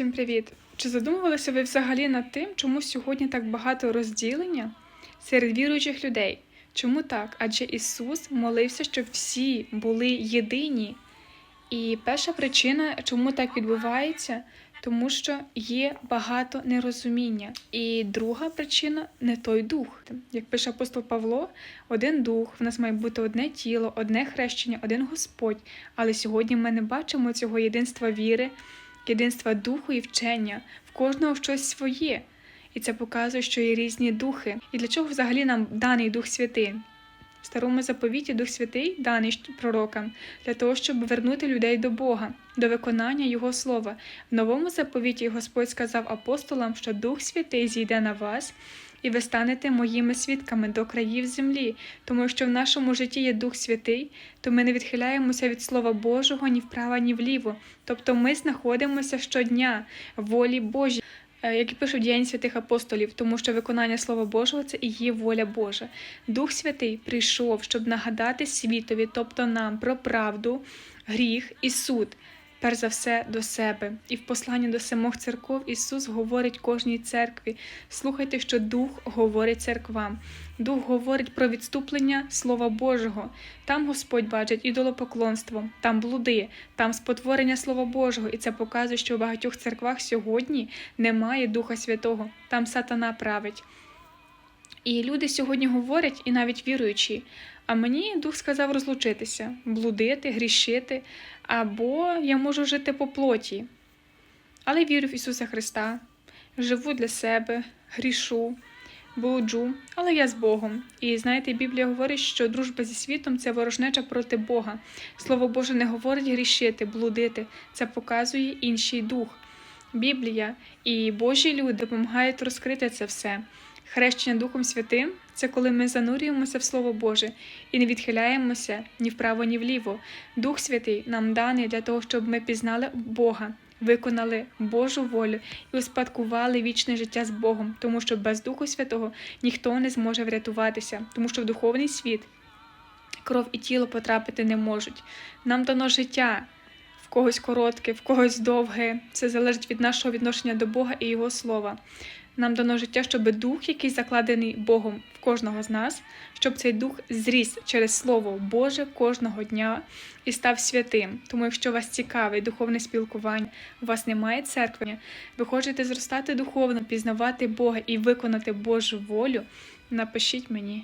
Всім привіт! Чи задумувалися ви взагалі над тим, чому сьогодні так багато розділення серед віруючих людей? Чому так? Адже Ісус молився, щоб всі були єдині. І перша причина, чому так відбувається, тому що є багато нерозуміння. І друга причина не той дух. Як пише апостол Павло, один дух, в нас має бути одне тіло, одне хрещення, один Господь. Але сьогодні ми не бачимо цього єдинства віри, єдинства духу і вчення. В кожного щось своє. І це показує, що є різні духи. І для чого взагалі нам даний Дух Святий? В старому заповіті Дух Святий даний пророкам для того, щоб вернути людей до Бога, до виконання Його слова. В новому заповіті Господь сказав апостолам, що Дух Святий зійде на вас, і ви станете моїми свідками до країв землі. Тому що в нашому житті є Дух Святий, то ми не відхиляємося від Слова Божого ні вправо, ні вліво. Тобто ми знаходимося щодня в волі Божій. Е, Як і пишуть діянь святих апостолів, тому що виконання Слова Божого це і є воля Божа. Дух Святий прийшов, щоб нагадати світові, тобто нам, про правду, гріх і суд, перш за все до себе. І в посланні до самих церков Ісус говорить кожній церкві: слухайте, що Дух говорить церквам. Дух говорить про відступлення Слова Божого. Там Господь бачить ідолопоклонство, там блуди, там спотворення Слова Божого. І це показує, що в багатьох церквах сьогодні немає Духа Святого, там сатана править. І люди сьогодні говорять, і навіть віруючі, а мені дух сказав розлучитися, блудити, грішити, або я можу жити по плоті. Але вірю в Ісуса Христа, живу для себе, грішу, блуджу, але я з Богом. І знаєте, Біблія говорить, що дружба зі світом це ворожнеча проти Бога. Слово Боже не говорить грішити, блудити, це показує інший дух. Біблія і Божі люди допомагають розкрити це все. Хрещення Духом Святим це коли ми занурюємося в Слово Боже і не відхиляємося ні вправо, ні вліво. Дух Святий нам даний для того, щоб ми пізнали Бога, виконали Божу волю і успадкували вічне життя з Богом, тому що без Духу Святого ніхто не зможе врятуватися, тому що в духовний світ кров і тіло потрапити не можуть. Нам дано життя. В когось коротке, в когось довге. Це залежить від нашого відношення до Бога і Його слова. Нам дано життя, щоб дух, який закладений Богом в кожного з нас, щоб цей дух зріс через Слово Боже кожного дня і став святим. Тому, якщо вас цікавить духовне спілкування, у вас немає церкви, ви хочете зростати духовно, пізнавати Бога і виконати Божу волю, напишіть мені.